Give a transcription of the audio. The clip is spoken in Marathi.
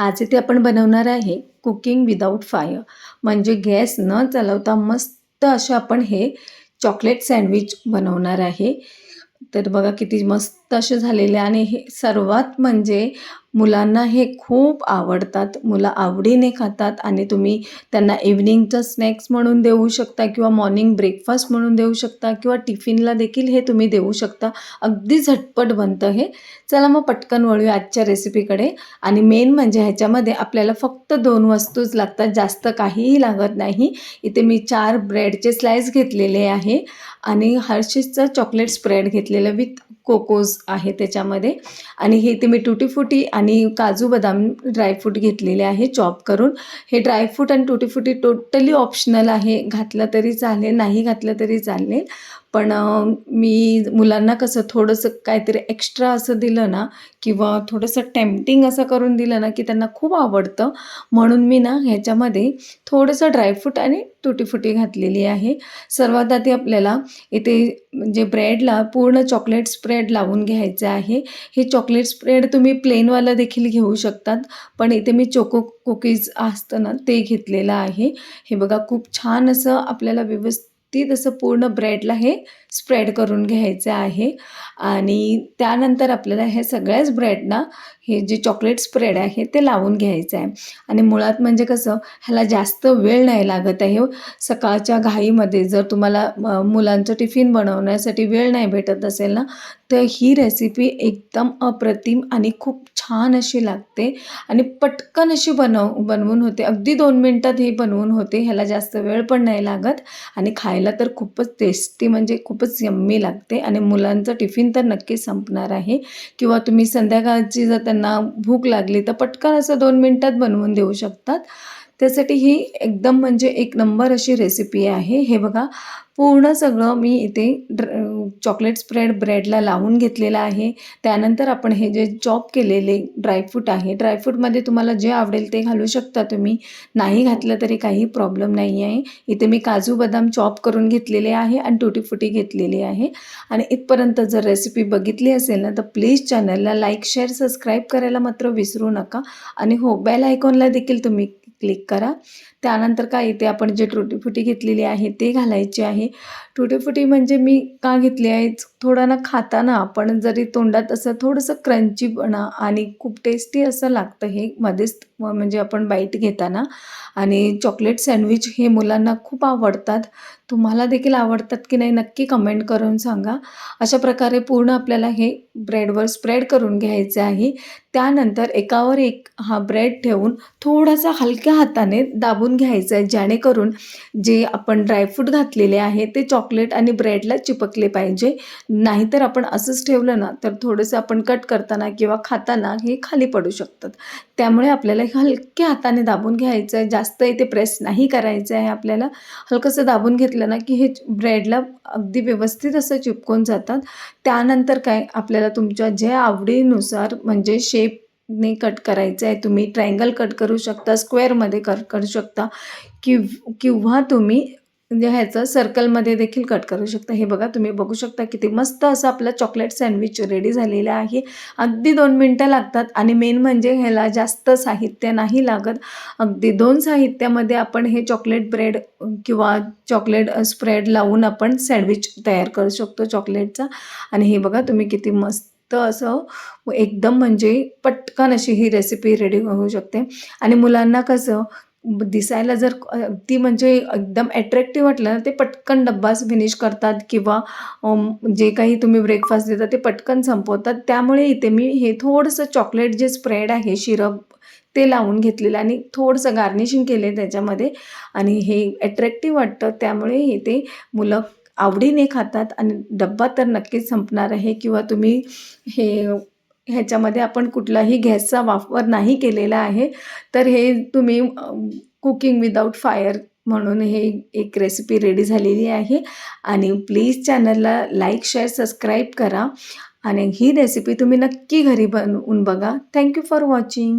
आज इथे आपण बनवणार आहे कुकिंग विदाऊट फायर. म्हणजे गॅस न चालवता मस्त असं आपण हे चॉकलेट सँडविच बनवणार आहे. तर बघा किती मस्त असे झालेले आणि हे सर्वात म्हणजे मुलांना हे खूप आवडतात. मुलं आवडीने खातात आणि तुम्ही त्यांना इव्हनिंगचं स्नॅक्स म्हणून देऊ शकता किंवा मॉर्निंग ब्रेकफास्ट म्हणून देऊ शकता किंवा टिफिनला देखील हे तुम्ही देऊ शकता. अगदी झटपट बनतं हे. चला मग पटकन वळूया आजच्या रेसिपीकडे आणि मेन म्हणजे ह्याच्यामध्ये आपल्याला फक्त दोन वस्तूच लागतात. जास्त काहीही लागत नाही. इथे मी चार ब्रेडचे स्लाइस घेतलेले आहे. आणि हर्षीजचं चॉकलेट स्प्रेड घेतलेलं विथ कोकोज आहे त्याच्यामध्ये. आणि हे इथे मी टुटीफुटी आणि काजू बदाम ड्रायफ्रूट घेतलेले आहे चॉप करून. हे ड्रायफ्रूट आणि टुटीफुटी टोटली ऑप्शनल आहे. घातलं तरी चालेल नाही घातलं तरी चालेल. पण मी मुलांना कसं थोडंसं काहीतरी एक्स्ट्रा असं दिलं ना किंवा थोडंसं टेम्पटिंग असं करून दिलं ना की त्यांना खूप आवडतं. म्हणून मी ना ह्याच्यामध्ये थोडंसं ड्रायफ्रूट आणि तुटीफुटी घातलेली आहे. सर्वात आधी आपल्याला इथे म्हणजे ब्रेडला पूर्ण चॉकलेट स्प्रेड लावून घ्यायचं आहे. हे चॉकलेट स्प्रेड तुम्ही प्लेनवालं देखील घेऊ शकतात. पण इथे मी चोको कुकीज असतं ना ते घेतलेलं आहे. हे बघा खूप छान असं आपल्याला व्यवस्थित असं पूर्ण ब्रेडला हे स्प्रेड करून घ्यायचं आहे. आणि त्यानंतर आपल्याला हे सगळ्याच ब्रेडना हे जे चॉकलेट स्प्रेड आहे ते लावून घ्यायचं आहे. आणि मुळात म्हणजे कसं ह्याला जास्त वेळ नाही लागत आहे हो. सकाळच्या घाईमध्ये जर तुम्हाला मुलांचं टिफिन बनवण्यासाठी वेळ नाही भेटत असेल ना तर ही रेसिपी एकदम अप्रतिम आणि खूप छान अशी लागते. आणि पटकन अशी बनव बनवून होते. अगदी दोन मिनटात ही बनवून होते. ह्याला जास्त वेळ पण नाही लागत. आणि खायला तर खूपच टेस्टी म्हणजे खूपच यम्मी लागते. आणि मुलांचं टिफिन तर नक्की संपणार आहे. किंवा तुम्ही संध्याकाळची जर त्यांना भूक लागली तर पटकन असं दोन मिनटात बनवून देऊ शकतात. त्यासाठी ही एकदम म्हणजे एक नंबर अशी रेसिपी आहे. हे बघा पूर्ण सगळं मी इथे ड्र चॉकलेट स्प्रेड ब्रेडला लावून घेतलेलं आहे. त्यानंतर आपण हे जे चॉप केलेले ड्रायफ्रूट आहे ड्रायफ्रूटमध्ये तुम्हाला जे आवडेल ते घालू शकता तुम्ही. नाही घातलं तरी काही प्रॉब्लेम नाही आहे इथे मी काजू बदाम चॉप करून घेतलेले आहे आणि टुटीफुटी घेतलेली आहे. आणि इथपर्यंत जर रेसिपी बघितली असेल ना तर प्लीज चॅनलला लाईक शेअर सबस्क्राईब करायला मात्र विसरू नका. आणि हो बेल आयकॉनला देखील तुम्ही क्लिक करा. त्यानंतर काय इथे आपण जे टुटीफुटी घेतलेली आहे ते घालायचे आहे. टुटीफुटी म्हणजे मी का घेतली आहे? थोडं ना खाताना आपण जरी तोंडात असं थोडंसं क्रंचीपणा आणि खूप टेस्टी असं लागतं हे मध्येच म्हणजे आपण बाईट घेताना. आणि चॉकलेट सँडविच हे मुलांना खूप आवडतात. तुम्हाला देखील आवडतात की नाही नक्की कमेंट करून सांगा. अशा प्रकारे पूर्ण आपल्याला हे ब्रेडवर स्प्रेड करून घ्यायचे आहे. त्यानंतर एकावर एक हा ब्रेड ठेवून थोडासा हलक्या हाताने दाबून घ्यायचं आहे जेणेकरून जे आपण ड्रायफ्रूट घातलेले आहे ते चॉकलेट आणि ब्रेडला चिपकले पाहिजे. नाहीतर आपण असंच ठेवलं ना तर थोडंसं आपण कट करताना किंवा खाताना हे खाली पडू शकतात. त्यामुळे आपल्याला हे हलक्या हाताने दाबून घ्यायचं आहे. जास्त इथे प्रेस नाही करायचं आहे आपल्याला. हलकंसं दाबून घेतलं ना की हे ब्रेडला अगदी व्यवस्थित असं चिपकून जातात. त्यानंतर काय? आपल्याला तुमच्या जे आवडीनुसार म्हणजे शेपने कट करायचं आहे तुम्ही ट्रायंगल कट करू शकता स्क्वेअरमध्ये कट करू शकता कि किंवा तुम्ही म्हणजे ह्याचं सर्कलमध्ये देखील कट करू शकता. हे बघा तुम्ही बघू शकता किती मस्त असं आपलं चॉकलेट सँडविच रेडी झालेलं आहे. अगदी दोन मिनटं लागतात आणि मेन म्हणजे ह्याला जास्त साहित्य नाही लागत. अगदी दोन साहित्यामध्ये आपण हे चॉकलेट ब्रेड किंवा चॉकलेट स्प्रेड लावून आपण सँडविच तयार करू शकतो चॉकलेटचा आणि हे बघा तुम्ही किती मस्त असं एकदम म्हणजे पटकन अशी ही रेसिपी रेडी होऊ शकते. आणि मुलांना कसं दिसायला जर ती म्हणजे एकदम ॲट्रॅक्टिव्ह वाटलं ना ते पटकन डब्बाच फिनिश करतात किंवा जे काही तुम्ही ब्रेकफास्ट देता ते पटकन संपवतात. त्यामुळे इथे मी हे थोडंसं चॉकलेट जे स्प्रेड आहे शिरप ते लावून घेतलेलं आणि थोडंसं गार्निशिंग केले त्याच्यामध्ये आणि हे ॲट्रॅक्टिव्ह वाटतं. त्यामुळे इथे मुलं आवडीने खातात आणि डब्बा तर नक्कीच संपणार आहे किंवा तुम्ही हे ह्याच्यामध्ये आपण कुठलाही गॅसचा वापर नाही केलेला आहे. तर हे तुम्ही कुकिंग विदाऊट फायर म्हणून हे एक रेसिपी रेडी झालेली आहे. आणि प्लीज चॅनलला लाईक शेअर सबस्क्राईब करा. आणि ही रेसिपी तुम्ही नक्की घरी बनवून बघा. Thank you for watching